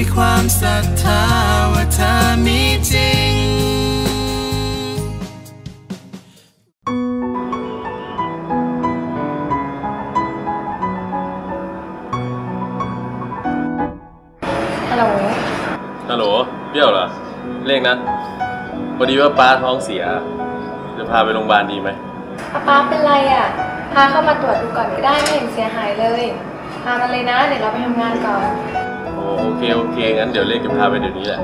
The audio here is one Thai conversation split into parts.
ด้วยความศรัทธาว่าเธอมีจริง ฮัลโหล ฮัลโหลเปรี้ยวเหรอ เรียกนะพอดีว่าป้าท้องเสีย จะพาไปโรงพยาบาลดีไหมป้าป๊าเป็นไรอะ พาเข้ามาตรวจดูก่อนก็ได้ไม่เห็นเสียหายเลยพามาเลยนะ เดี๋ยวเราไปทำงานก่อน โอ้โอเค โอเค งั้นเดี๋ยวเรียกจะพาไปเดี๋ยวนี้แหละ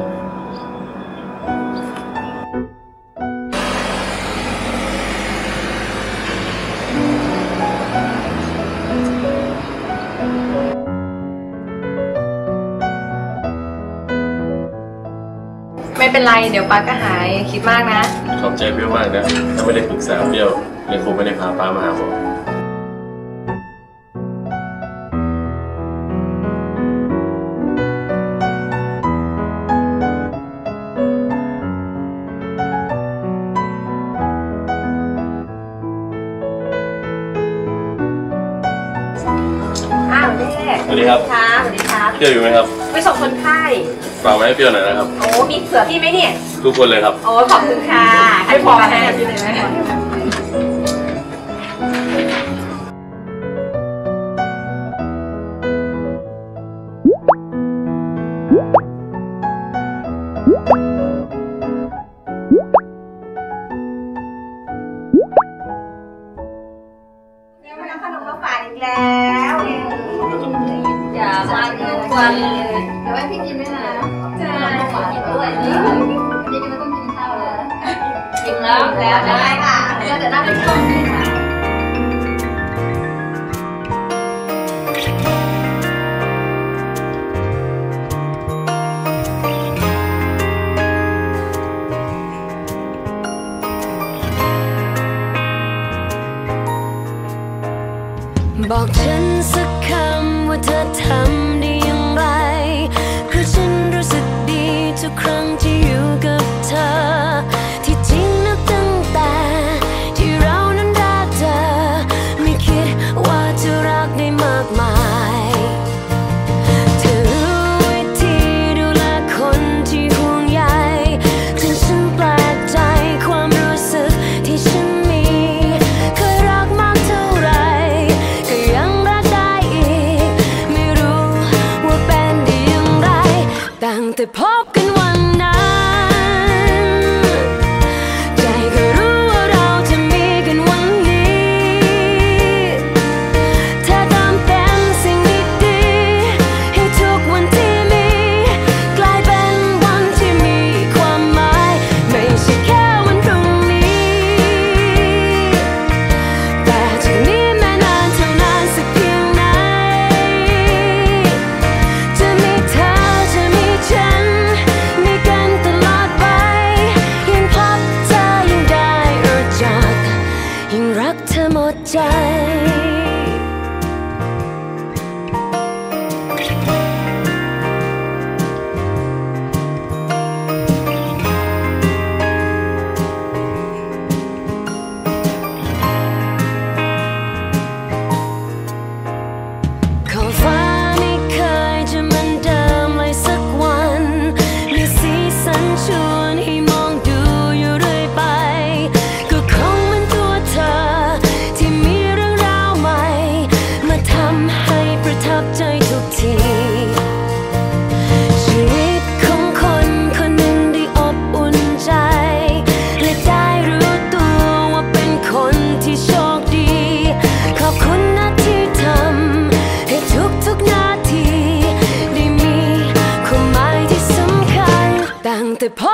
ไม่เป็นไร เดี๋ยวป้าก็หายคิดมากนะ ขอบใจเปรี้ยวมากนะ ถ้าไม่ได้ปรึกษาเปรี้ยวเลยคงไม่ได้พาป้ามาหาหม ครับค่ะสวัสดีครับเปรี้ยวอยู่ไหมครับ ไปส่งคนไข้ฝากไว้ให้เปรี้ยวหน่อยนะครับ โอ้มีเสือพี่ไหมเนี่ย ทุกคนเลยครับโอ้ขอบคุณค่ะให้พอให้ให้ให้พี่เลยไหมยังไม่ทำขนมมาฝากอีกแล้ว วันเลยเดี๋ยวให้พี่กินด้วยนะจ้าขอกินด้วยนี่นี่ก็ไม่ต้องกินข้าวแล้วกินแล้วแล้วได้ค่ะแล้วแต่หน้าเป็นกล้องเลยค่ะ ตั้ง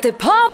Ponte Pop!